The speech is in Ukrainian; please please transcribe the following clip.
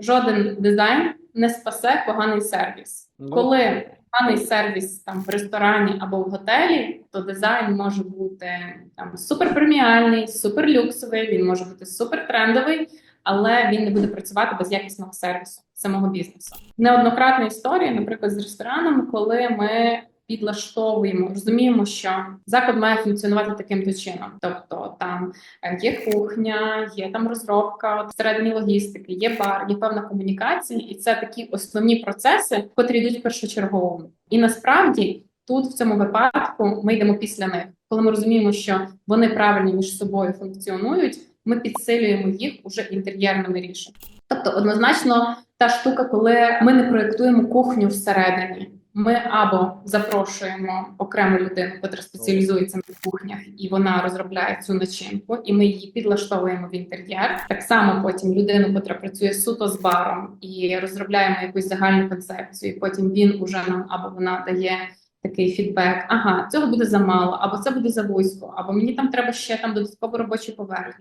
жоден дизайн не спасе поганий сервіс. Ну. Коли поганий сервіс там в ресторані або в готелі, то дизайн може бути там суперпреміальний, суперлюксовий, він може бути супертрендовий, але він не буде працювати без якісного сервісу самого бізнесу. Неоднократна історія, наприклад, з ресторанами, коли ми підлаштовуємо, розуміємо, що заклад має функціонувати таким то чином. Тобто там е, є кухня, є там розробка всередині логістики, є бар, є певна комунікація, і це такі основні процеси, котрі йдуть першочергово. І насправді тут в цьому випадку ми йдемо після них, коли ми розуміємо, що вони правильно між собою функціонують. Ми підсилюємо їх уже інтер'єрними рішеннями. Тобто, однозначно, та штука, коли ми не проєктуємо кухню всередині. Ми або запрошуємо окрему людину, яка спеціалізується на кухнях, і вона розробляє цю начинку, і ми її підлаштовуємо в інтер'єр. Так само потім людину, яка працює суто з баром, і розробляємо якусь загальну концепцію. і Потім він уже нам або вона дає такий фідбек: ага, цього буде замало, або це буде завузько, або мені там треба ще там додатково робочу поверхню.